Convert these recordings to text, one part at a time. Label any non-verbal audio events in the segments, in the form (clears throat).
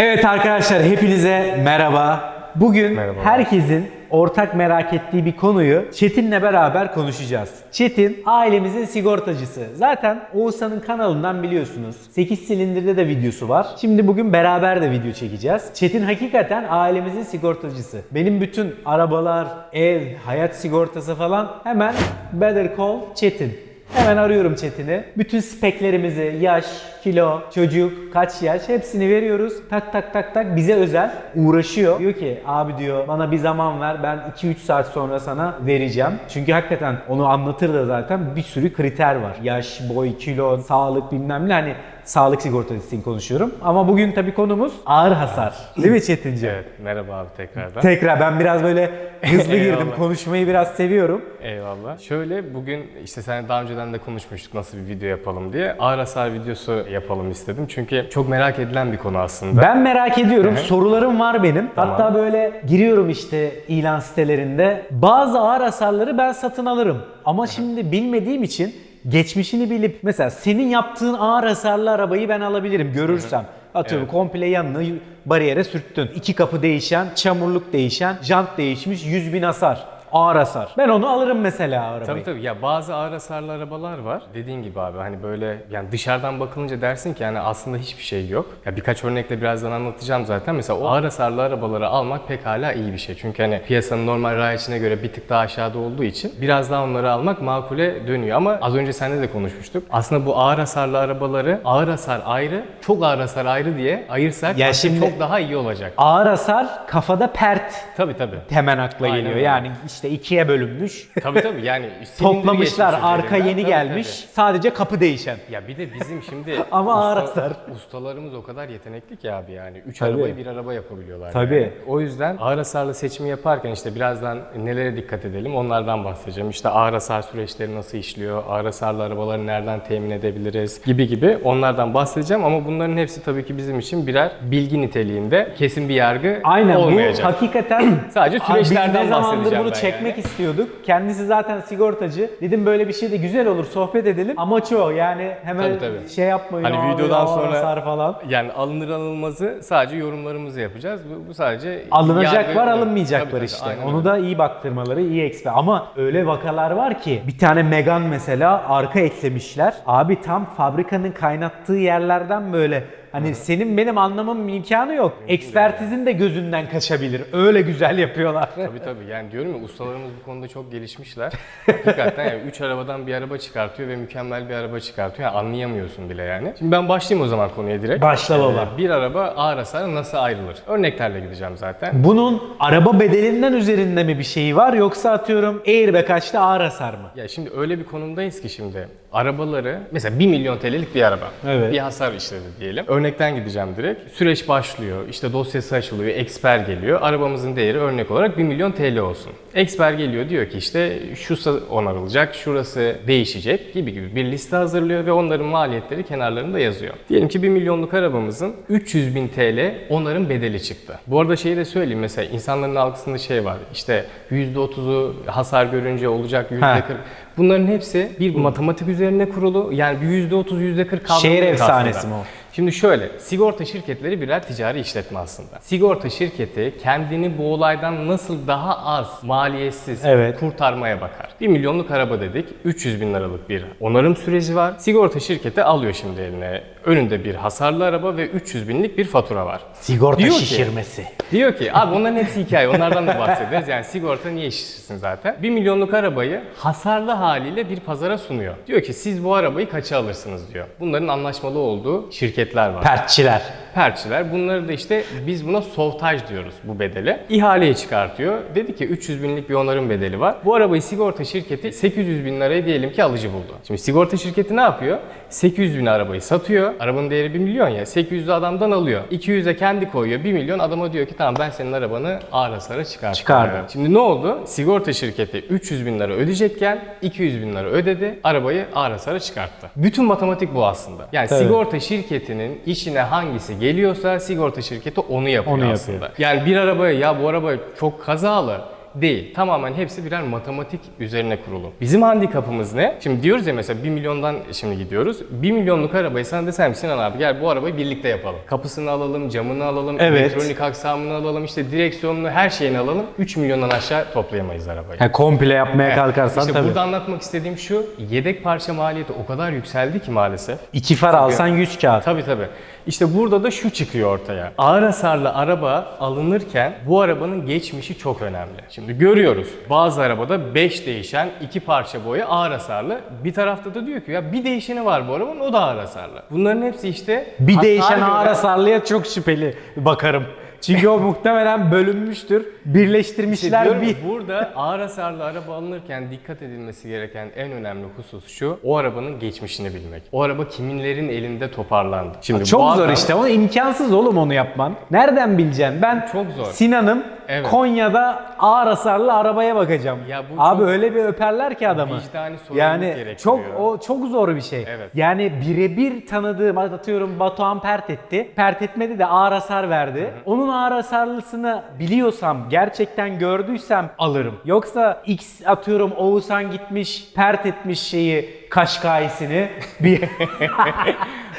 Evet arkadaşlar hepinize merhaba. Bugün Merhaba. herkesin ortak merak ettiği bir konuyu Çetin'le beraber konuşacağız. Çetin ailemizin sigortacısı. Zaten Oğuzhan'ın kanalından biliyorsunuz. 8 silindirde de videosu var. Şimdi bugün beraber de video çekeceğiz. Çetin hakikaten ailemizin sigortacısı. Benim bütün arabalar, ev, hayat sigortası falan hemen Better Call Çetin. Hemen arıyorum Çetin'i. Bütün speklerimizi, yaş, kilo, çocuk, kaç yaş hepsini veriyoruz. Tak tak tak tak bize özel uğraşıyor. Diyor ki abi diyor bana bir zaman ver ben 2-3 saat sonra sana vereceğim. Çünkü hakikaten onu anlatır da zaten bir sürü kriter var. Yaş, boy, kilo, sağlık bilmem ne hani sağlık sigortası için konuşuyorum. Ama bugün tabii konumuz ağır hasar. Değil mi Çetinci? Evet, merhaba abi tekrardan. Tekrar ben biraz böyle hızlı (laughs) girdim. Eyvallah. Konuşmayı biraz seviyorum. Eyvallah. Şöyle bugün işte sen daha önceden de konuşmuştuk nasıl bir video yapalım diye. Ağır hasar videosu yapalım istedim. Çünkü çok merak edilen bir konu aslında. Ben merak ediyorum. Hı hı. Sorularım var benim. Tamam. Hatta böyle giriyorum işte ilan sitelerinde. Bazı ağır hasarları ben satın alırım. Ama şimdi bilmediğim için geçmişini bilip mesela senin yaptığın ağır hasarlı arabayı ben alabilirim görürsem. Atıyorum Evet. komple yanını bariyere sürttün. İki kapı değişen, çamurluk değişen, jant değişmiş, 100 bin hasar. Ağır hasar. Ben onu alırım mesela arabayı. Tabii tabii ya bazı ağır hasarlı arabalar var. Dediğin gibi abi hani böyle yani dışarıdan bakılınca dersin ki yani aslında hiçbir şey yok. Ya birkaç örnekle birazdan anlatacağım zaten. Mesela o ağır hasarlı arabaları almak pekala iyi bir şey. Çünkü hani piyasanın normal rayiçine göre bir tık daha aşağıda olduğu için biraz daha onları almak makule dönüyor. Ama az önce seninle de konuşmuştuk. Aslında bu ağır hasarlı arabaları ağır hasar ayrı, çok ağır hasar ayrı diye ayırsak Ya şimdi- çok daha iyi olacak. Ağır hasar kafada pert Tabii tabii. hemen akla Aynen geliyor. öyle. Yani işte ikiye bölünmüş. Tabii tabii yani (laughs) Toplamışlar arka yeni Tabii, gelmiş. tabii. Sadece kapı değişen. Ya bir de bizim şimdi (laughs) Ama ağır hasar. ustalarımız o kadar yetenekli ki abi yani. Üç Tabii. arabayı bir araba yapabiliyorlar. Tabii. yani. O yüzden ağır hasarlı seçimi yaparken işte birazdan nelere dikkat edelim onlardan bahsedeceğim. İşte ağır hasar süreçleri nasıl işliyor, ağır hasarlı arabaları nereden temin edebiliriz gibi gibi onlardan bahsedeceğim. Ama bunların hepsi tabii ki bizim için birer bilgi niteliğinde kesin bir yargı Aynen olmayacak. bu hakikaten (clears throat) Sadece süreçlerden Biz ne zamandır bahsedeceğim bunu ben çekmek yani. istiyorduk. Kendisi zaten sigortacı. Dedim böyle bir şey de güzel olur sohbet edelim. Amaç o yani hemen Tabii, tabii. şey yapmayın. Hani "Aa, videodan sonra- falan. Yani alınır alınmazı sadece yorumlarımızı yapacağız. Bu, bu sadece Alınacak var alınmayacak var tabii, işte. Onu öyle. da iyi baktırmaları iyi eksper. Ama öyle vakalar var ki bir tane Megan mesela arka eklemişler. Abi tam fabrikanın kaynattığı yerlerden böyle Hani senin benim anlamamın imkanı yok. Ekspertizin de gözünden kaçabilir. Öyle güzel yapıyorlar. Tabii tabii yani diyorum ya ustalarımız bu konuda çok gelişmişler. Hakikaten yani 3 arabadan bir araba çıkartıyor ve mükemmel bir araba çıkartıyor. Yani anlayamıyorsun bile yani. Şimdi ben başlayayım o zaman konuya direkt. Başla baba. Ee, bir araba ağır hasar nasıl ayrılır? Örneklerle gideceğim zaten. Bunun araba bedelinden üzerinde mi bir şeyi var yoksa atıyorum airbag açtı ağır hasar mı? Ya şimdi öyle bir konumdayız ki şimdi arabaları mesela 1 milyon TL'lik bir araba. Evet. Bir hasar işledi diyelim. Örnekten gideceğim direkt. Süreç başlıyor. işte dosyası açılıyor. Eksper geliyor. Arabamızın değeri örnek olarak 1 milyon TL olsun. Eksper geliyor diyor ki işte şusu onarılacak, şurası değişecek gibi gibi bir liste hazırlıyor ve onların maliyetleri kenarlarında yazıyor. Diyelim ki 1 milyonluk arabamızın 300 bin TL onarım bedeli çıktı. Bu arada şeyi de söyleyeyim mesela insanların algısında şey var. İşte %30'u hasar görünce olacak, %40 Bunların hepsi bir matematik üzerine kurulu. Yani bir %30, %40 kavramı Şehir efsanesi aslında. mi o? Şimdi şöyle, sigorta şirketleri birer ticari işletme aslında. Sigorta şirketi kendini bu olaydan nasıl daha az maliyetsiz Evet. kurtarmaya bakar. 1 milyonluk araba dedik, 300 bin liralık bir onarım süreci var. Sigorta şirketi alıyor şimdi eline. Önünde bir hasarlı araba ve 300 binlik bir fatura var. Sigorta Diyor ki- şişirmesi. Diyor ki abi onların hepsi hikaye onlardan da bahsederiz. Yani sigorta niye şişirsin zaten. 1 milyonluk arabayı hasarlı haliyle bir pazara sunuyor. Diyor ki siz bu arabayı kaça alırsınız diyor. Bunların anlaşmalı olduğu şirketler var. Pertçiler. Perçiler. Bunları da işte biz buna sovtaj diyoruz bu bedele. İhaleye çıkartıyor. Dedi ki 300 binlik bir onarım bedeli var. Bu arabayı sigorta şirketi 800 bin liraya diyelim ki alıcı buldu. Şimdi sigorta şirketi ne yapıyor? 800 bin arabayı satıyor. Arabanın değeri 1 milyon ya. 800'ü adamdan alıyor. 200'e kendi koyuyor. 1 milyon adama diyor ki tamam ben senin arabanı ağır hasara çıkarttım. Çıkardım. Şimdi ne oldu? Sigorta şirketi 300 bin lira ödeyecekken 200 bin lira ödedi. Arabayı ağır hasara çıkarttı. Bütün matematik bu aslında. Yani Tabii. sigorta şirketinin işine hangisi geliyorsa sigorta şirketi onu yapıyor Onu aslında. yapıyor. Yani bir arabaya ya bu araba çok kazalı Değil. Tamamen hepsi birer matematik üzerine kurulu. Bizim handikapımız ne? Şimdi diyoruz ya mesela 1 milyondan şimdi gidiyoruz. 1 milyonluk arabayı sana desem Sinan abi gel bu arabayı birlikte yapalım. Kapısını alalım, camını alalım, Evet. elektronik aksamını alalım, işte direksiyonunu, her şeyini alalım. 3 milyondan aşağı toplayamayız arabayı. Ha, komple yapmaya kalkarsan İşte tabii. burada anlatmak istediğim şu, yedek parça maliyeti o kadar yükseldi ki maalesef. İki far alsan 100 kağıt. Tabii tabii. İşte burada da şu çıkıyor ortaya. Ağır hasarlı araba alınırken bu arabanın geçmişi çok önemli. Şimdi görüyoruz bazı arabada 5 değişen iki parça boya ağır hasarlı. Bir tarafta da diyor ki ya bir değişeni var bu arabanın o da ağır hasarlı. Bunların hepsi işte Bir değişen ağır hasarlıya çok şüpheli bakarım. Çünkü o muhtemelen bölünmüştür. İşte Birleştirmişler diyorum bir. burada ağır hasarlı araba alınırken dikkat edilmesi gereken en önemli husus şu. O arabanın geçmişini bilmek. O araba kiminlerin elinde toparlandı. Şimdi Çok zor adam- işte. O imkansız oğlum onu yapman. Nereden bileceksin? Ben Çok zor. Sinan'ım Evet. Konya'da ağır hasarlı arabaya bakacağım. Ya bu Abi öyle bir öperler ki adamı. Vicdani sorumluluk Yani gerektiriyor. çok o çok zor bir şey. Evet. Yani birebir tanıdığım atıyorum Batuhan pert etti. Pert etmedi de ağır hasar verdi. Onun ağır hasarlısını biliyorsam, gerçekten gördüysem alırım. Yoksa X atıyorum Oğuzhan gitmiş, pert etmiş şeyi Kaşkay'sini bir (laughs)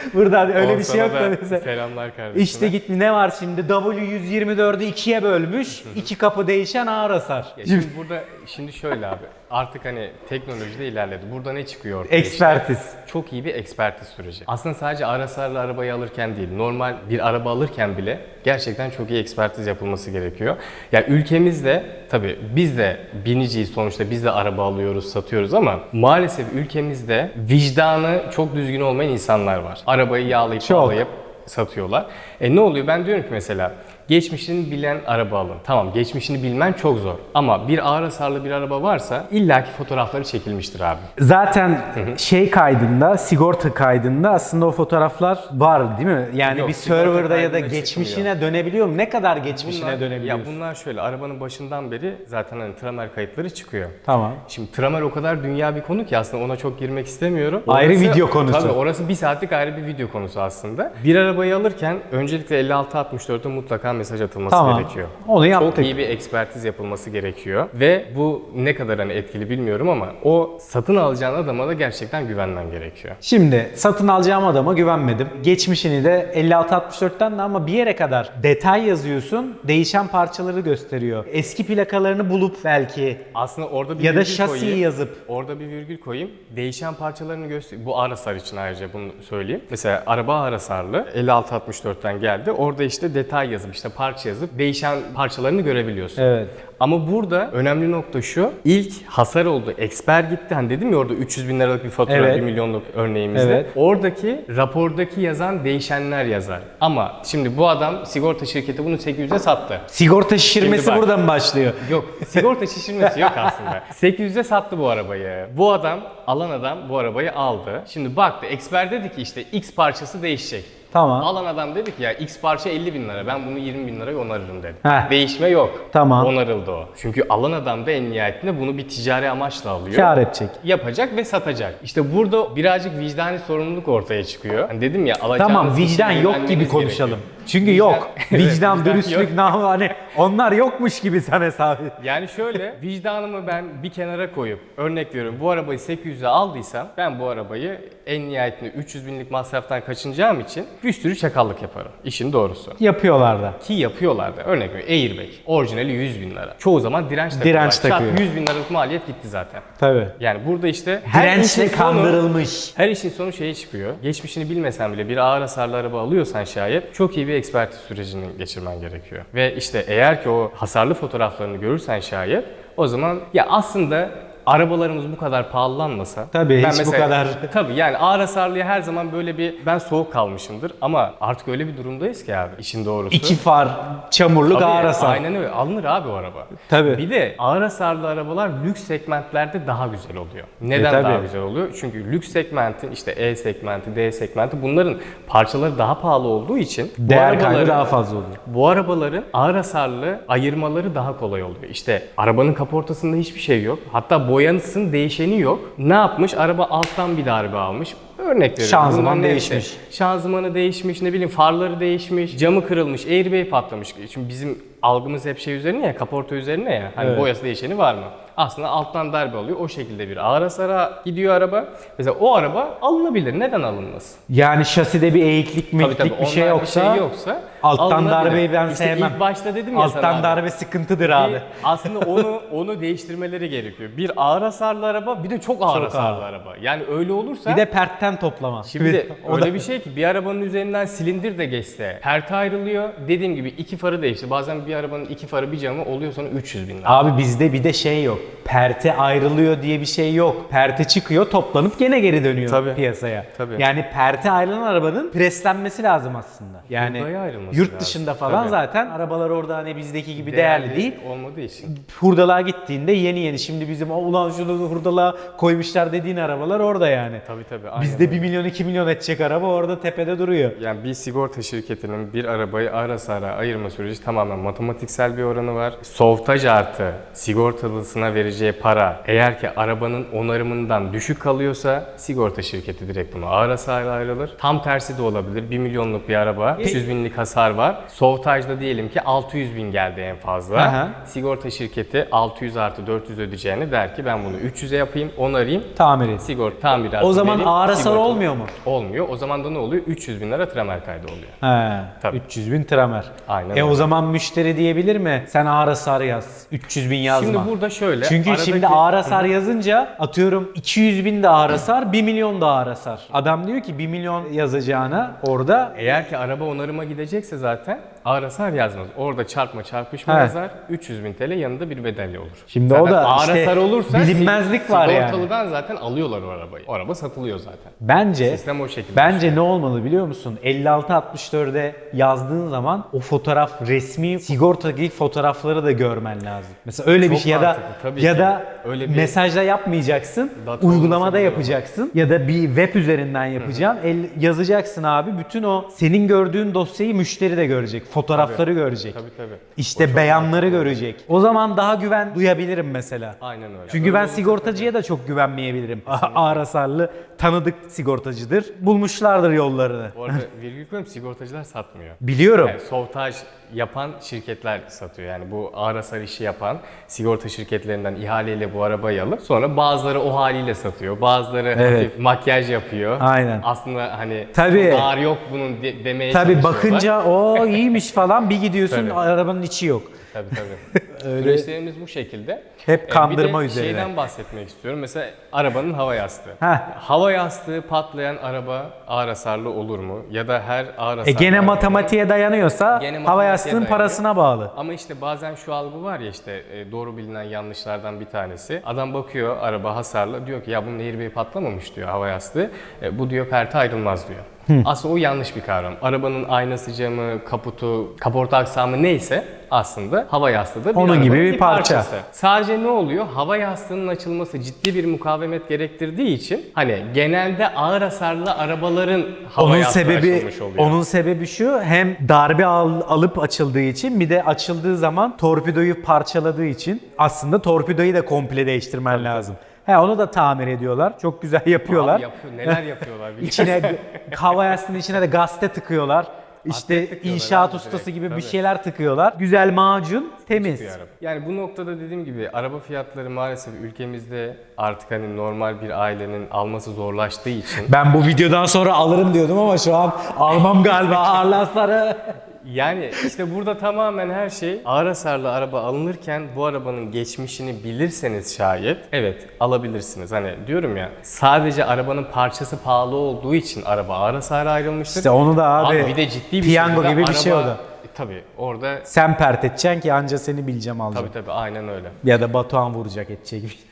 (laughs) Burada öyle bir şey yok da mesela. Selamlar kardeşime. İşte gitmiş ne var şimdi W124'ü ikiye bölmüş. iki kapı değişen ağır hasar. Ya şimdi burada şimdi şöyle abi. Artık hani teknoloji de ilerledi. Burada ne çıkıyor ortaya? Ekspertiz. İşte çok iyi bir ekspertiz süreci. Aslında sadece ara sarılı arabayı alırken değil, normal bir araba alırken bile gerçekten çok iyi ekspertiz yapılması gerekiyor. Ya ülkemizde tabii biz de biniciyiz sonuçta biz de araba alıyoruz, satıyoruz ama maalesef ülkemizde vicdanı çok düzgün olmayan insanlar var. Arabayı yağlayıp Çok. bağlayıp satıyorlar. E ne oluyor? Ben diyorum ki mesela geçmişini bilen araba alın. Tamam geçmişini bilmen çok zor. Ama bir ağır hasarlı bir araba varsa illaki fotoğrafları çekilmiştir abi. Zaten şey kaydında, sigorta kaydında aslında o fotoğraflar var değil mi? Yani Yok, bir serverda ya da geçmişine dönebiliyor mu? Ne kadar geçmişine Bunlar, dönebiliyorsun? ya bunlar şöyle arabanın başından beri zaten hani tramer kayıtları çıkıyor. Tamam. Şimdi tramer o kadar dünya bir konu ki aslında ona çok girmek istemiyorum. Ayrı video konusu. Tabii orası bir saatlik ayrı bir video konusu aslında. Bir arabayı alırken öncelikle 56-64'te mutlaka mesaj atılması Tamam. gerekiyor. Onu yaptık. Çok iyi bir ekspertiz yapılması gerekiyor. Ve bu ne kadar hani etkili bilmiyorum ama o satın alacağın adama da gerçekten güvenmen gerekiyor. Şimdi satın alacağım adama güvenmedim. Geçmişini de 56-64'ten de ama bir yere kadar detay yazıyorsun. Değişen parçaları gösteriyor. Eski plakalarını bulup belki Aslında orada bir ya da şasiyi koyayım. yazıp Orada bir virgül koyayım. Değişen parçalarını göster. Bu ağır hasar için ayrıca bunu söyleyeyim. Mesela araba ağır hasarlı 56-64'ten geldi. Orada işte detay yazıp işte parça yazıp değişen parçalarını görebiliyorsun. Evet. Ama burada önemli nokta şu. İlk hasar oldu. Eksper gitti. Hani dedim ya orada 300 bin liralık bir fatura, Evet. 1 milyonluk örneğimizde. Evet. Oradaki rapordaki yazan değişenler yazar. Ama şimdi bu adam sigorta şirketi bunu 800'e sattı. Sigorta şişirmesi bak. buradan başlıyor. Yok sigorta şişirmesi yok aslında. (laughs) 800'e sattı bu arabayı. Bu adam alan adam bu arabayı aldı. Şimdi baktı eksper dedi ki işte X parçası değişecek. Tamam. Alan adam dedi ki ya X parça 50 bin lira ben bunu 20 bin liraya onarırım dedi. Heh. Değişme yok. Tamam. Onarıldı o. Çünkü alan adam da en nihayetinde bunu bir ticari amaçla alıyor. Kâr edecek. Yapacak ve satacak. İşte burada birazcık vicdani sorumluluk ortaya çıkıyor. Hani dedim ya alacağınız Tamam vicdan yok gibi konuşalım. gerekiyor. Çünkü Vicdan- yok. Vicdan, vicdan dürüstlük, yok. nam hani onlar yokmuş gibi sen hesap et. Yani şöyle (laughs) vicdanımı ben bir kenara koyup örnek veriyorum bu arabayı 800'e aldıysam ben bu arabayı en nihayetinde 300 binlik masraftan kaçınacağım için bir sürü çakallık yaparım. İşin doğrusu. Yapıyorlar da. Ki yapıyorlar da örnek veriyorum airbag orijinali 100 bin lira. Çoğu zaman direnç takıyorlar. Direnç takıyor. 100 bin liralık maliyet gitti zaten. Tabii. Yani burada işte her işin Dirençle sonu- kandırılmış. her işin sonu şeye çıkıyor. Geçmişini bilmesen bile bir ağır hasarlı araba alıyorsan şayet çok iyi bir ekspertiz sürecini geçirmen gerekiyor. Ve işte eğer ki o hasarlı fotoğraflarını görürsen şayet o zaman ya aslında arabalarımız bu kadar pahalanmasa Tabii, hiç bu kadar- (laughs) Tabii yani ağır hasarlıya her zaman böyle bir ben soğuk kalmışımdır ama artık öyle bir durumdayız ki abi işin doğrusu. İki far, çamurluk Tabii, ağır hasar. Aynen öyle. Alınır abi o araba. Tabii. Bir de ağır hasarlı arabalar lüks segmentlerde daha güzel oluyor. Neden E, tabii. daha güzel oluyor? Çünkü lüks segmentin işte E segmenti, D segmenti bunların parçaları daha pahalı olduğu için bu Değer kaybı daha fazla oluyor. bu arabaların ağır hasarlı ayırmaları daha kolay oluyor. İşte arabanın kaportasında hiçbir şey yok. Hatta boya boyanısının değişeni yok. Ne yapmış? Araba alttan bir darbe almış. Örnek veriyorum. Şanzıman değişmiş. Şanzımanı değişmiş, ne bileyim farları değişmiş, camı kırılmış, airbag patlamış. Şimdi bizim algımız hep şey üzerine ya, kaporta üzerine ya. Hani Evet. boyası değişeni var mı? Aslında alttan darbe alıyor. O şekilde bir ağır hasara gidiyor araba. Mesela o araba alınabilir. Neden alınmasın? Yani şaside bir eğiklik meklik bir şey yoksa, yoksa alttan alınabilir. darbeyi ben İşte sevmem. ilk başta dedim ya sana alttan abi. darbe sıkıntıdır abi. Bir- aslında onu onu değiştirmeleri gerekiyor. Bir ağır hasarlı araba, bir de çok ağır Çok hasarlı ağır. araba. Yani öyle olursa Bir de pertten toplama. Şimdi de (laughs) O öyle da- bir şey ki bir arabanın üzerinden silindir de geçse perte ayrılıyor. Dediğim gibi iki farı değişti. Bazen bir arabanın iki farı bir camı oluyor sonra 300 bin lira. Abi bizde bir de şey yok. Perte ayrılıyor diye bir şey yok. Perte çıkıyor toplanıp gene geri dönüyor Tabii. piyasaya. Tabii. Yani perte ayrılan arabanın preslenmesi lazım aslında. Yani Hurdaya ayrılması yurt lazım. dışında falan Tabii. zaten arabalar orada hani bizdeki gibi değerli, değil. olmadığı için. Hurdalığa gittiğinde yeni yeni şimdi bizim "O ulan şunu hurdalığa koymuşlar dediğin arabalar orada yani. Tabii tabii. aynen Bizde öyle. 1 milyon 2 milyon edecek araba orada tepede duruyor. Yani bir sigorta şirketinin bir arabayı ağır hasara ayırma süreci tamamen matematiksel bir oranı var. Softaj artı sigortalısına vereceği para eğer ki arabanın onarımından düşük kalıyorsa sigorta şirketi direkt bunu ağır hasara ayrılır. Tam tersi de olabilir. 1 milyonluk bir araba 300 binlik hasar var. Softajda diyelim ki 600 bin geldi en fazla. Aha. Sigorta şirketi 600 artı 400 ödeyeceğini der ki ben bunu 300'e yapayım onarayım. Tamir et. Sigorta tamiratı O zaman vereyim, ağır hasar olmuyor mu? Olmuyor. O zaman da ne oluyor? 300 bin lira tramer kaydı oluyor. He, Tabii. 300 bin tramer. Aynen E öyle. o zaman müşteri diyebilir mi? Sen ağır hasar yaz. 300 bin yazma. Şimdi burada şöyle. Çünkü aradaki- şimdi ağır hasar yazınca atıyorum 200 bin de ağır hasar, 1 milyon da ağır hasar. Adam diyor ki 1 milyon yazacağına orada Eğer ki araba onarıma gidecekse zaten ağır hasar yazmaz. Orada çarpma çarpışma He. yazar. 300 bin TL yanında bir bedelli olur. Şimdi Zaten o da ağır işte hasar olursa bilinmezlik var yani. Sigortalıdan zaten alıyorlar o arabayı. O araba satılıyor zaten. bence Sistem o şekilde. Bence ne olmalı biliyor musun? 56-64'e yazdığın zaman o fotoğraf resmi sigortadaki fotoğrafları da görmen lazım. Mesela öyle bir Çok şey ya da ya ki. da Öyle bir- mesajla yapmayacaksın. Uygulamada yapacaksın ya da bir web üzerinden yapacaksın. El yazacaksın abi. Bütün o senin gördüğün dosyayı müşteri de görecek. Fotoğrafları görecek. Tabii tabii. İşte beyanları görecek. O zaman daha güven duyabilirim mesela. Aynen öyle. Çünkü Öyle ben sigortacıya da çok güvenmeyebilirim. (laughs) Ağır hasarlı tanıdık sigortacıdır. Bulmuşlardır yollarını. Bu arada virgül koyayım sigortacılar satmıyor. Biliyorum. Yani softaj yapan şirketler satıyor. Yani bu ağır hasar işi yapan sigorta şirketlerinden ihaleyle bu arabayı alıp sonra bazıları o haliyle satıyor. Bazıları Evet. hafif makyaj yapıyor. Aynen. Aslında hani Tabii. ağır yok bunun de- demeye Tabii bakınca o iyiymiş falan bir gidiyorsun (laughs) Tabii. arabanın içi yok. Tabii tabii. (laughs) Süreçlerimiz bu şekilde. Hep Ee, kandırma bir de üzerine. şeyden bahsetmek istiyorum. Mesela arabanın hava yastığı. Heh. Hava yastığı patlayan araba ağır hasarlı olur mu? Ya da her ağır hasarlı E gene arabanın- matematiğe dayanıyorsa Gene hava matematiğe yastığın dayanıyor. parasına bağlı. Ama işte bazen şu algı var ya işte e, doğru bilinen yanlışlardan bir tanesi. Adam bakıyor araba hasarlı diyor ki ya bunun airbag'i patlamamış diyor hava yastığı. E, bu diyor perte ayrılmaz diyor. Aslında o yanlış bir kavram. Arabanın aynası camı, kaputu, kaporta aksamı neyse aslında hava yastığı bir Onun gibi bir parça. Sadece ne oluyor? Hava yastığının açılması ciddi bir mukavemet gerektirdiği için hani genelde ağır hasarlı arabaların hava Onun yastığı sebebi açılmış oluyor. onun sebebi şu hem darbe al- alıp açıldığı için bir de açıldığı zaman torpidoyu parçaladığı için aslında torpidoyu da komple değiştirmen lazım. He onu da tamir ediyorlar. Çok güzel (laughs) yapıyorlar. Abi yapıyor, neler yapıyorlar (laughs) İçine hava yastığının içine de gazete tıkıyorlar. İşte tıkıyorlar inşaat abi ustası direkt, gibi bir tabii. şeyler tıkıyorlar. Güzel macun, temiz. araba. Yani bu noktada dediğim gibi araba fiyatları maalesef ülkemizde artık hani normal bir ailenin alması zorlaştığı için Ben bu videodan sonra alırım diyordum ama şu an almam galiba ağırlasları. (laughs) yani işte burada tamamen her şey ağır hasarlı araba alınırken bu arabanın geçmişini bilirseniz şayet evet alabilirsiniz. Hani diyorum ya sadece arabanın parçası pahalı olduğu için araba ağır hasara ayrılmıştır. İşte onu da abi, bir de ciddi bir piyango şekilde gibi bir şey araba- da. E, Tabii orada Sen pert edeceksin ki anca seni bileceğim alacağım. tabii tabii aynen öyle. Ya da Batuhan vuracak edecek gibi. E,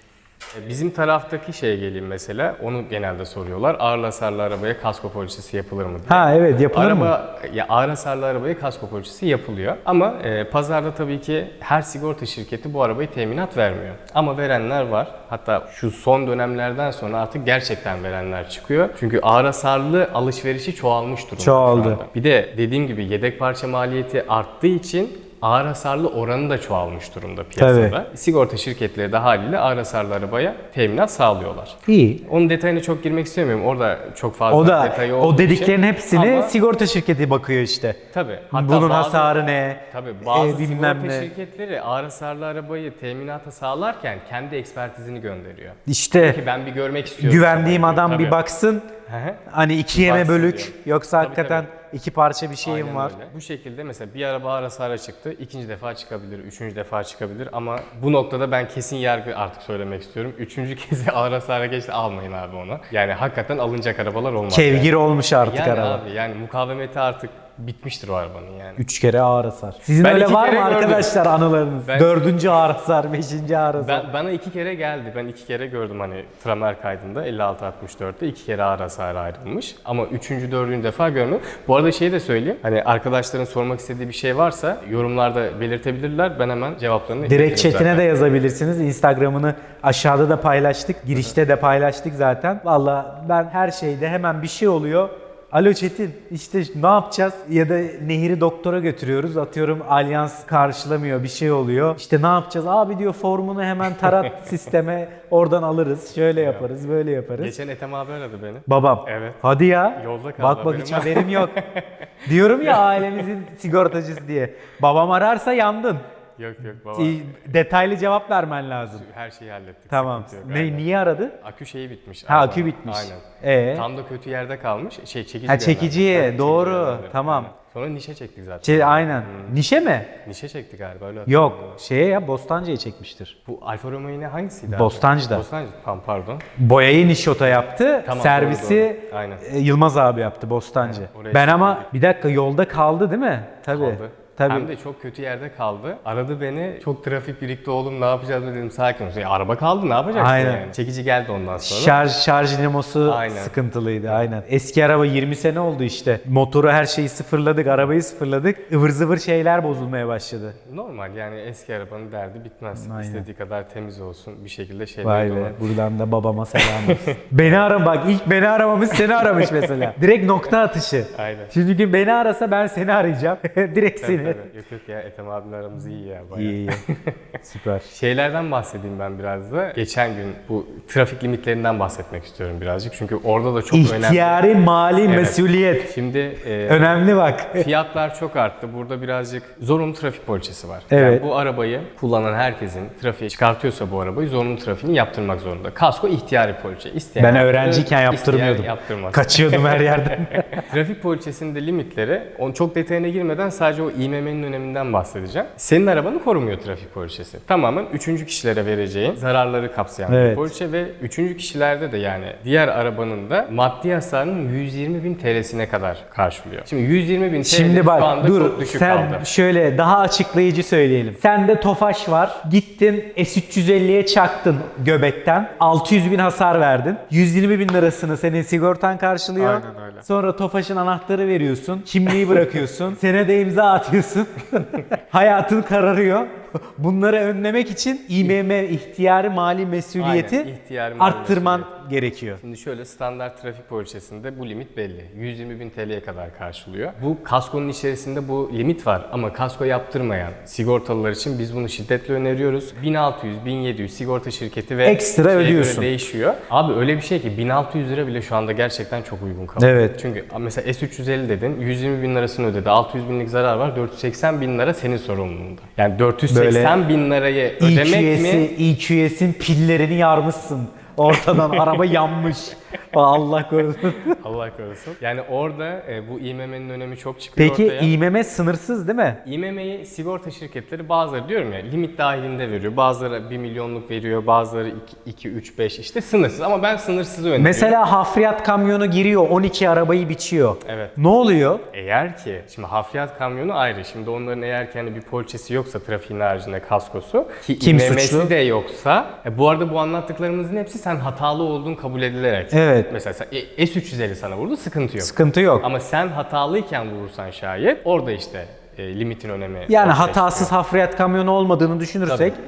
Bizim taraftaki şeye geleyim mesela. Onu genelde soruyorlar. Ağır hasarlı arabaya kasko poliçesi yapılır mı diye. Ha evet yapılır mı? Araba ya ağır hasarlı arabaya kasko poliçesi yapılıyor. Ama e, pazarda tabii ki her sigorta şirketi bu arabayı teminat vermiyor. Ama verenler var. Hatta şu son dönemlerden sonra artık gerçekten verenler çıkıyor. Çünkü ağır hasarlı alışverişi çoğalmış durumda. Çoğaldı. Bir de dediğim gibi yedek parça maliyeti arttığı için ağır hasarlı oranı da çoğalmış durumda piyasada. Sigorta şirketleri de haliyle ağır hasarlı arabaya teminat sağlıyorlar. İyi. Onun detayına çok girmek istemiyorum. Orada çok fazla O da detayı o dediklerin için. hepsini Ama sigorta şirketi bakıyor işte. tabii. Hatta Bunun bazı- hasarı ne? Tabii bazı e, sigorta ne. şirketleri ağır hasarlı arabayı teminata sağlarken kendi ekspertizini gönderiyor. İşte Ki ben bir görmek istiyorum. güvendiğim Tabii. adam bir Tabii. baksın. Hı hı. Hani iki yeme baksın bölük diyor. yoksa Tabii, hakikaten iki parça bir şeyim Aynen var. öyle. Bu şekilde mesela bir araba ağır hasara çıktı, ikinci defa çıkabilir, üçüncü defa çıkabilir ama bu noktada ben kesin yargı artık söylemek istiyorum. Üçüncü (laughs) kez ağır hasara geçti almayın abi onu. Yani hakikaten alınacak arabalar olmaz. Kevgir olmuş yani. artık Yani araba. abi yani mukavemeti artık bitmiştir o arabanın yani. Üç kere ağır hasar. Sizin Ben öyle iki var kere mı gördüm. arkadaşlar anılarınız? Ben- Dördüncü ağır hasar, beşinci ağır hasar. Ben, bana iki kere geldi. Ben iki kere gördüm hani tramer kaydında 56-64'te iki kere ağır hasara ayrılmış. Ama üçüncü, dördüncü defa görmedim. Bu arada şeyi de söyleyeyim. Hani arkadaşların sormak istediği bir şey varsa yorumlarda belirtebilirler. Ben hemen cevaplarını Direkt iletirim chatine zaten. de yazabilirsiniz. Instagram'ını aşağıda da paylaştık. Girişte de paylaştık zaten. Valla ben her şeyde hemen bir şey oluyor. Alo Çetin işte ne yapacağız? Ya da Nehir'i doktora götürüyoruz. Atıyorum alyans karşılamıyor bir şey oluyor. İşte ne yapacağız? Abi diyor formunu hemen tarat (laughs) sisteme oradan alırız. Şöyle yaparız böyle yaparız. Geçen Ethem abi aradı beni. Babam. Evet. Hadi ya. Yolda kaldı Bak bak haberim hiç var. haberim yok. (laughs) Diyorum ya ailemizin sigortacısı diye. Babam ararsa yandın. Yok yok baba. İyi, Detaylı cevap vermen lazım. Her şeyi hallettik. Tamam. yok, Ne aynen. niye aradı? Akü şeyi bitmiş. Ha akü bitmiş. Aynen. Ee? Tam da kötü yerde kalmış. Şey çekici Ha, çekiciye, Tabii, doğru. gönderdi. Tamam. Aynen. Sonra nişe çektik zaten. Şey, aynen. Hmm. Nişe mi? Nişe çektik galiba öyle. Yok. Şeye ya Bostancı'ya çekmiştir. Bu Alfa Romeo yine hangisiydi abi? Bostancı'da. Bostancı. Tamam pardon. Boyayı Nişota yaptı. Tamam, servisi doğru, doğru. Aynen. e, Yılmaz abi yaptı Bostancı. Oraya ben ama bir dakika yolda kaldı değil mi? Tabii. Kaldı. Tabii. Hem de çok kötü yerde kaldı. Aradı beni. Çok trafik birikti oğlum ne yapacağız dedim sakin ol. Ya, araba kaldı ne yapacaksın Aynen. yani? Çekici geldi ondan sonra. Şarj şarj dinamosu Aynen. sıkıntılıydı aynen. Eski araba 20 sene oldu işte. Motoru her şeyi sıfırladık, arabayı sıfırladık. ıvır zıvır şeyler bozulmaya başladı. Normal yani eski arabanın derdi bitmez. Aynen. İstediği kadar temiz olsun bir şekilde şeyler Vay be. Buradan da babama selam olsun. (laughs) beni aram bak ilk beni aramamız seni aramış mesela. Direkt nokta atışı. Aynen. Şimdi beni arasa ben seni arayacağım. (laughs) Direkt seni. Yok yok ya Ethem abinin aramız iyi ya bayağı. İyi iyi. (laughs) Süper. Şeylerden bahsedeyim ben biraz da. Geçen gün bu trafik limitlerinden bahsetmek istiyorum birazcık. Çünkü orada da çok önemli. İhtiyari mali Evet. mesuliyet. Şimdi e, Önemli bak. Fiyatlar çok arttı. Burada birazcık zorunlu trafik poliçesi var. Evet. Yani bu arabayı kullanan herkesin trafiğe çıkartıyorsa bu arabayı zorunlu trafiğini yaptırmak zorunda. Kasko ihtiyari poliçe. İsteyen Ben yaptırır, öğrenciyken yaptırmıyordum. yaptırmaz. Kaçıyordum her yerden. (laughs) Trafik poliçesinin de limitleri, onun çok detayına girmeden sadece o İMM'nin öneminden bahsedeceğim. Senin arabanı korumuyor trafik poliçesi. Tamamen üçüncü kişilere vereceğin zararları kapsayan Evet. bir poliçe ve üçüncü kişilerde de yani diğer arabanın da maddi hasarının 120 bin TL'sine kadar karşılıyor. Şimdi 120 bin TL Şimdi şu bak anda dur çok düşük sen kaldı. şöyle daha açıklayıcı söyleyelim. Sende Tofaş var. Gittin S350'ye çaktın göbekten. 600 bin hasar verdin. 120 bin lirasını senin sigortan karşılıyor. Aynen öyle. Sonra Tofaş'ın anahtarı veriyorsun. Kimliği bırakıyorsun. (laughs) senede imza atıyorsun. Hayatın kararıyor. (laughs) Bunları önlemek için İMM ihtiyari mali mesuliyeti Aynen, ihtiyari mali arttırman mesuliyeti. gerekiyor. Şimdi şöyle standart trafik poliçesinde bu limit belli. 120 bin TL'ye kadar karşılıyor. Bu kaskonun içerisinde bu limit var ama kasko yaptırmayan sigortalılar için biz bunu şiddetle öneriyoruz. 1600, 1700 sigorta şirketi ve Ekstra ödüyorsun. değişiyor. Abi öyle bir şey ki 1600 lira bile şu anda gerçekten çok uygun kalıyor. Evet. Çünkü mesela S350 dedin 120 bin lirasını ödedi. 600 binlik zarar var. 480 bin lira senin sorumluluğunda. Yani 480 bin lirayı ödemek EQS'i, mi? EQS'in pillerini yarmışsın. Ortadan araba yanmış. Allah korusun. (laughs) Allah korusun. Yani orada e, bu İMM'nin önemi çok çıkıyor Peki ortaya. İMM sınırsız değil mi? İMM'yi sigorta şirketleri bazıları diyorum ya limit dahilinde veriyor. Bazıları 1 milyonluk veriyor, bazıları 2, 3, 5 işte sınırsız ama ben sınırsızı öneriyorum. Mesela hafriyat kamyonu giriyor 12 arabayı biçiyor. Evet. Ne oluyor? Eğer ki, şimdi hafriyat kamyonu ayrı. Şimdi onların eğer ki hani bir poliçesi yoksa trafiğin haricinde kaskosu ki Kim İMM'si suçlu? de yoksa e, bu arada bu anlattıklarımızın hepsi sen hatalı olduğun kabul edilerek. Evet. Mesela sen, e, S350 sana vurdu sıkıntı yok. Sıkıntı yok. Ama sen hatalıyken vurursan şayet orada işte e, limitin önemi Yani ortaya hatasız hafriyat kamyonu olmadığını düşünürsek (laughs)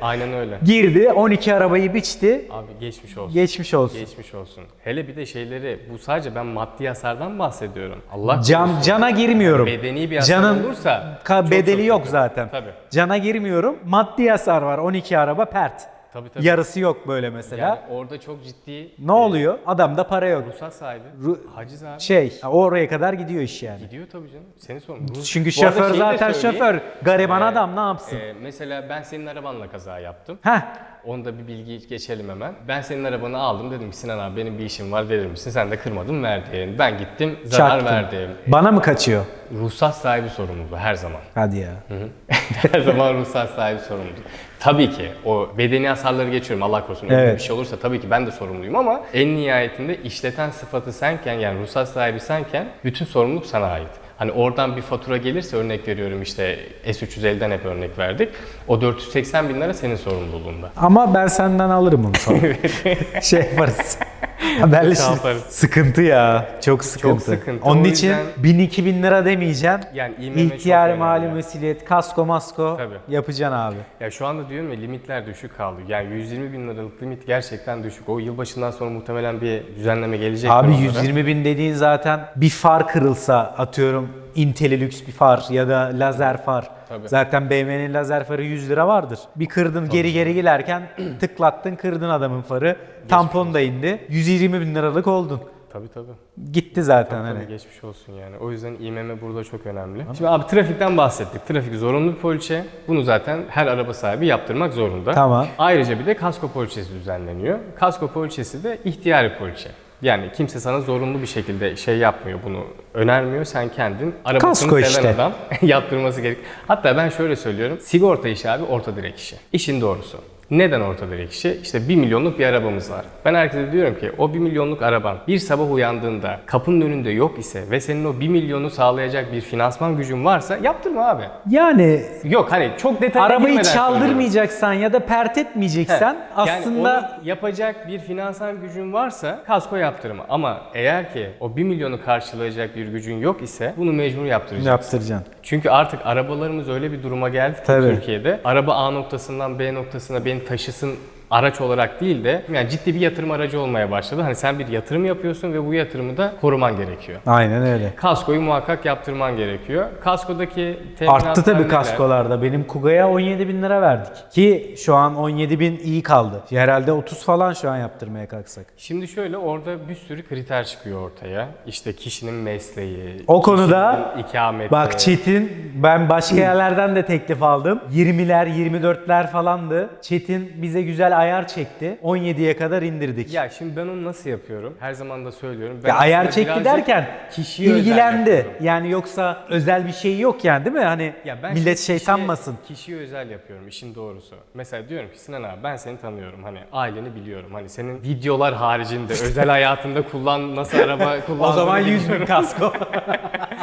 Aynen öyle. Girdi 12 arabayı biçti. Abi geçmiş olsun. Geçmiş olsun. Geçmiş olsun. Hele bir de şeyleri bu sadece ben maddi hasardan bahsediyorum. Allah Can korusun. cana girmiyorum. bedeni bir hasar Canın olursa ka- çok bedeli çok yok kötü. zaten. Tabii. Cana girmiyorum. Maddi hasar var. 12 araba pert. Tabii tabii. Yarısı yok böyle mesela. Yani orada çok ciddi ne oluyor? Adamda para yok. ruhsat sahibi. Ru- Haciz abi. Şey, oraya kadar gidiyor iş yani. Gidiyor tabii canım. Senin sorun. Çünkü Bu şoför zaten şoför. Gariban Ee, adam ne yapsın? Ee, mesela ben senin arabanla kaza yaptım. Heh. Onda bir bilgi geçelim hemen. Ben senin arabanı aldım dedim ki Sinan abi benim bir işim var verir misin? Sen de kırmadın verdin. Ben gittim zarar Çaktın. verdim. Bana mı kaçıyor? Ruhsat sahibi sorumluluğu her zaman. Hadi ya. (laughs) her zaman ruhsat sahibi sorumlu. Tabii ki o bedeni hasarları geçiyorum Allah korusun. Evet. bir şey olursa tabii ki ben de sorumluyum ama en nihayetinde işleten sıfatı senken yani ruhsat sahibi senken bütün sorumluluk sana ait. Hani oradan bir fatura gelirse örnek veriyorum işte S350'den hep örnek verdik. O 480 bin lira senin sorumluluğunda. Ama ben senden alırım onu sonra. (laughs) şey yaparız. Haberleşiriz. yaparız. Sıkıntı ya. Çok sıkıntı. sıkıntı. Onun O için yüzden- 1000-2000 lira demeyeceksin. Yani İMM İhtiyar çok mali önemli. mesuliyet, kasko masko Tabii. yapacaksın abi. Ya şu anda diyorum ya limitler düşük kaldı. Yani 120 bin liralık limit gerçekten düşük. O yılbaşından sonra muhtemelen bir düzenleme gelecek. Abi onlara. 120 bin dediğin zaten bir far kırılsa atıyorum Intellilux bir far ya da lazer far. Tabii. Zaten BMW'nin lazer farı 100 lira vardır. Bir kırdın geri geri giderken (clears throat) tıklattın kırdın adamın farı. Tampon da indi. 120 bin liralık oldun. Tabii tabii. Gitti zaten hani. Tabii geçmiş olsun yani. O yüzden İMM burada çok önemli. Şimdi abi trafikten bahsettik. Trafik zorunlu bir poliçe. Bunu zaten her araba sahibi yaptırmak zorunda. Tamam. Ayrıca bir de kasko poliçesi düzenleniyor. Kasko poliçesi de ihtiyari poliçe. Yani kimse sana zorunlu bir şekilde şey yapmıyor bunu önermiyor. Sen kendin arabasını Kasko seven işte. adam (laughs) yaptırması gerek. Hatta ben şöyle söylüyorum. Sigorta işi abi orta direk işi. İşin doğrusu. Neden orta direk işi? İşte 1 milyonluk bir arabamız var. Ben herkese diyorum ki o 1 milyonluk araban bir sabah uyandığında kapının önünde yok ise ve senin o 1 milyonu sağlayacak bir finansman gücün varsa yaptırma abi. Yani Yok hani çok detaylı arabayı çaldırmayacaksan ya da pert etmeyeceksen aslında yani onu yapacak bir finansal gücün varsa kasko yaptırma. Ama eğer ki o 1 milyonu karşılayacak bir gücün yok ise bunu mecbur yaptıracaksın. yaptıracaksın. Çünkü artık arabalarımız öyle bir duruma geldi ki Tabii. Türkiye'de. Araba A noktasından B noktasına beni taşısın araç olarak değil de yani ciddi bir yatırım aracı olmaya başladı. Hani sen bir yatırım yapıyorsun ve bu yatırımı da koruman gerekiyor. Aynen öyle. Kaskoyu muhakkak yaptırman gerekiyor. Kaskodaki Arttı tabii neler? kaskolarda. Benim Kuga'ya 17 bin lira verdik. Ki şu an 17 bin iyi kaldı. Herhalde 30 falan şu an yaptırmaya kalksak. Şimdi şöyle orada bir sürü kriter çıkıyor ortaya. İşte kişinin mesleği, O konuda ikameti. Bak Çetin ben başka yerlerden de teklif aldım. 20'ler 24'ler falandı. Çetin bize güzel ayar çekti. 17'ye kadar indirdik. Ya, Ya şimdi ben onu nasıl yapıyorum? Her zaman da söylüyorum. Ben ayar aslında çekti derken kişiye ilgilendi. Yani yoksa özel bir şey yok yani değil mi? Hani Ya ben millet şey kişiye- sanmasın. Kişiye özel yapıyorum işin doğrusu. Mesela diyorum ki Sinan abi ben seni tanıyorum. Hani aileni biliyorum. Hani senin videolar haricinde özel hayatında kullan nasıl araba kullandığını O zaman 100 bin kasko. (laughs)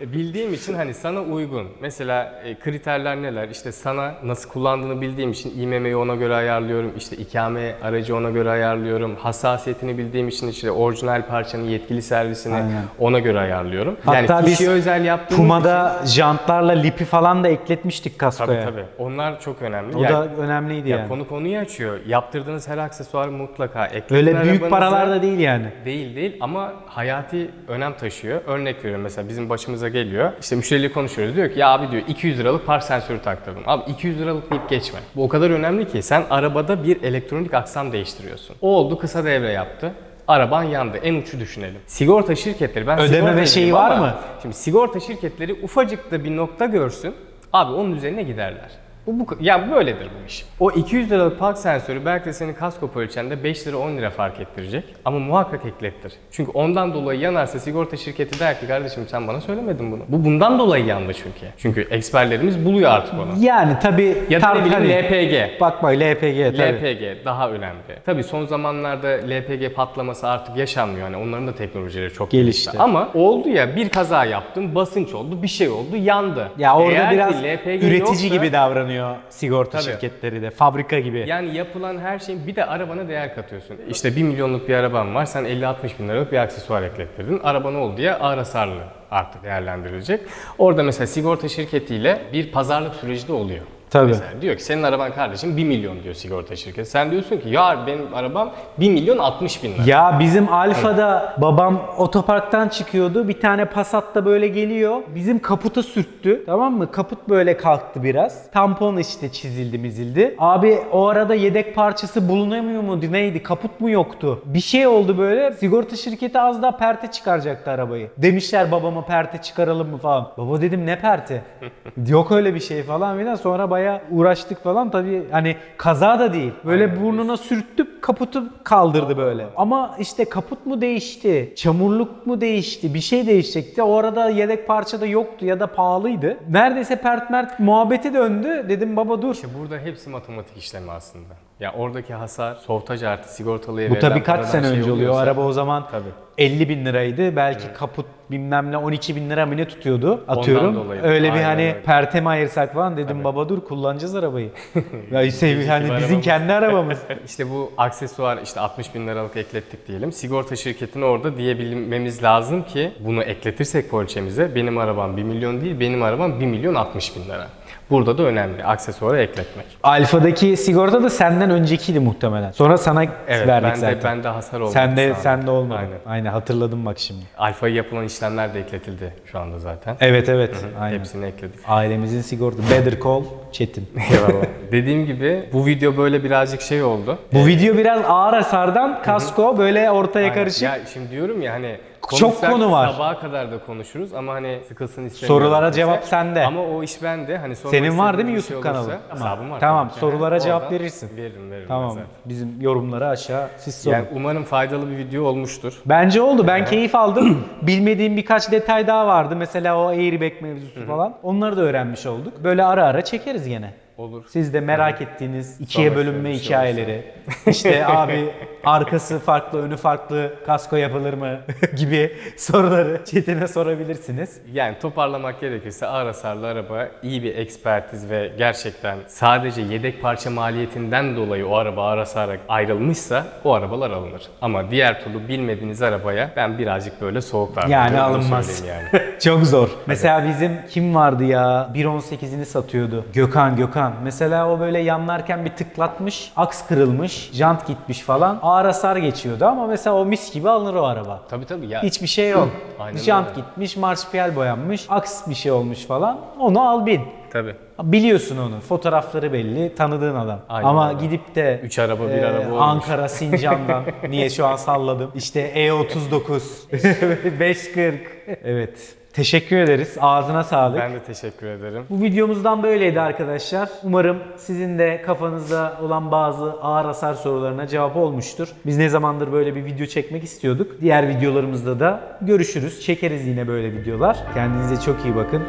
E, Bildiğim için hani sana uygun. Mesela e, kriterler neler? İşte sana nasıl kullandığını bildiğim için İMM'yi ona göre ayarlıyorum. İşte ikame aracı ona göre ayarlıyorum. Hassasiyetini bildiğim için işte orijinal parçanın yetkili servisini Aynen. ona göre ayarlıyorum. Hatta yani biz özel yaptığımız Puma'da jantlarla lipi falan da ekletmiştik için, kaskoya. tabii tabii. Onlar çok önemli. O Yani- da önemliydi ya yani. konu konuyu açıyor. Yaptırdığınız her aksesuar mutlaka ekletin Öyle büyük paralar da değil yani. Değil değil ama hayati önem taşıyor. Örnek veriyorum mesela bizim başımıza geliyor. İşte müşteriyle konuşuyoruz. Diyor ki ya abi diyor 200 liralık park sensörü taktırdım. Abi 200 liralık deyip geçme. Bu o kadar önemli ki sen arabada bir elektronik aksam değiştiriyorsun. O oldu kısa devre yaptı. Araban yandı. En uçu düşünelim. Sigorta şirketleri ben Ödeme ve şeyi var mı? Şimdi sigorta şirketleri ufacık da bir nokta görsün. Abi onun üzerine giderler. Bu, bu ya böyledir bu iş. O 200 liralık park sensörü belki de senin kasko poliçende 5 lira 10 lira fark ettirecek ama muhakkak eklettir. Çünkü ondan dolayı yanarsa sigorta şirketi der ki kardeşim sen bana söylemedin bunu. Bu bundan dolayı yandı çünkü. Çünkü eksperlerimiz buluyor artık onu. Yani tabii Ya da ne bileyim hani- LPG. Bak bak LPG tabii. LPG daha önemli. Tabii son zamanlarda LPG patlaması artık yaşanmıyor. Hani onların da teknolojileri çok gelişti. Gelişti. Ama oldu ya bir kaza yaptın, basınç oldu, bir şey oldu, yandı. Ya orada Eğer biraz üretici yoksa- gibi davranıyor sigorta Tabii. şirketleri de. Fabrika gibi. Yani yapılan her şeyin bir de arabana değer katıyorsun. İşte 1 milyonluk bir araban var, sen 50-60 bin liralık bir aksesuar eklettirdin. Araban oldu diye ağır hasarlı artık değerlendirilecek. Orada mesela sigorta şirketiyle bir pazarlık süreci de oluyor. Tabii. Mesela diyor ki senin araban kardeşim 1 milyon diyor sigorta şirketi. Sen diyorsun ki ya benim arabam 1 milyon 60 bin lira. Ya bizim Alfa'da babam otoparktan çıkıyordu. Bir tane Passat'ta böyle geliyor. Bizim kaputa sürttü. Tamam mı? Kaput böyle kalktı biraz. Tampon işte çizildi mizildi. Abi o arada yedek parçası bulunamıyor mu? Neydi? Kaput mu yoktu? Bir şey oldu böyle. Sigorta şirketi az daha perte çıkaracaktı arabayı. Demişler babama perte çıkaralım mı falan. Baba dedim ne perte? (laughs) Yok öyle bir şey falan filan. Sonra bayağı uğraştık falan. Tabii hani kaza da değil. Böyle burnuna sürttü kaputu kaldırdı böyle. Ama işte kaput mu değişti? Çamurluk mu değişti? Bir şey değişecekti. O arada yedek parça da yoktu ya da pahalıydı. Neredeyse pert mert muhabbeti döndü. Dedim baba dur. İşte burada hepsi matematik işlemi aslında. Ya oradaki hasar, soğutaj artı sigortalıya Bu verilen tabii kaç paradan sene şey önce oluyor. Oluyorsa- araba o zaman Tabii. 50 bin liraydı. Belki kaput bilmem ne 12 bin lira mı ne tutuyordu atıyorum. dolayı. Öyle bir Aynen hani öyle. perte mi ayırsak falan dedim baba dur kullanacağız arabayı. (laughs) ya sev hani arabamız. bizim kendi arabamız. (laughs) İşte bu aksesuar işte 60 bin liralık eklettik diyelim. Sigorta şirketine orada diyebilmemiz lazım ki bunu ekletirsek poliçemize benim arabam 1 milyon değil benim arabam 1 milyon 60 bin lira. Burada da önemli aksesuarı ekletmek. Alfa'daki sigorta da senden öncekiydi muhtemelen. Sonra sana Evet verdik ben zaten. de, ben de hasar oldu. Sen de sen de olmadı. Aynen. Aynen. hatırladım bak şimdi. Alfa'ya yapılan işlemler de ekletildi şu anda zaten. Evet evet. Aynen. Hepsini ekledik. Ailemizin sigorta. Better Call Çetin. (laughs) Eyvallah. Dediğim gibi bu video böyle birazcık şey oldu. Bu video biraz ağır hasardan kasko böyle ortaya Aynen. karışık. Ya şimdi diyorum ya hani Çok konu var. Sabaha kadar da konuşuruz ama hani sıkılsın istemiyorum. Sorulara kimse. cevap sende. Ama o iş bende. Hani sormak Senin var değil mi YouTube kanalı? olursa- Tamam. Hesabım var. Tamam, tabii sorulara Yani cevap verirsin. Veririm veririm. Tamam. zaten. Bizim yorumları aşağı siz sorun. Yani umarım faydalı bir video olmuştur. Bence oldu. Ben keyif aldım. (clears throat) Bilmediğim birkaç detay daha vardı. Mesela o airbag mevzusu falan. Onları da öğrenmiş olduk. Böyle ara ara çekeriz gene. Olur. Siz de merak ettiğiniz ikiye Sormak bölünme şey hikayeleri. işte (laughs) abi arkası farklı, önü farklı, kasko yapılır mı (laughs) gibi soruları Çetin'e sorabilirsiniz. Yani toparlamak gerekirse ağır hasarlı araba iyi bir ekspertiz ve gerçekten sadece yedek parça maliyetinden dolayı o araba ağır hasara ayrılmışsa o arabalar alınır. Ama diğer türlü bilmediğiniz arabaya ben birazcık böyle soğuk davranıyorum. Yani alınmaz. Yani. (laughs) Çok zor. Mesela bizim kim vardı ya? 1.18'ini satıyordu. Gökhan Gökhan. Mesela o böyle yanlarken bir tıklatmış, aks kırılmış, jant gitmiş falan. Ağır hasar geçiyordu ama mesela o mis gibi alınır o araba. tabii tabii ya. Hiçbir şey yok. Aynen jant öyle. gitmiş, marşpiyel boyanmış, aks bir şey olmuş falan. Onu al bin. Tabii. Biliyorsun onu. Fotoğrafları belli, tanıdığın adam. Aynen Ama öyle. gidip de Üç araba, bir e, araba olmuş. Ankara Sincan'dan (laughs) niye şu an salladım? İşte E39 540. (laughs) Evet. Teşekkür ederiz. Ağzına sağlık. Ben de teşekkür ederim. Bu videomuzdan böyleydi arkadaşlar. Umarım sizin de kafanızda olan bazı ağır hasar sorularına cevap olmuştur. Biz ne zamandır böyle bir video çekmek istiyorduk. Diğer videolarımızda da görüşürüz. Çekeriz yine böyle videolar. Kendinize çok iyi bakın.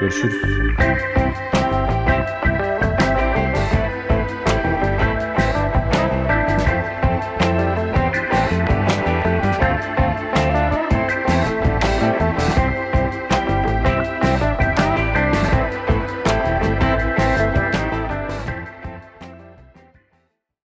Görüşürüz.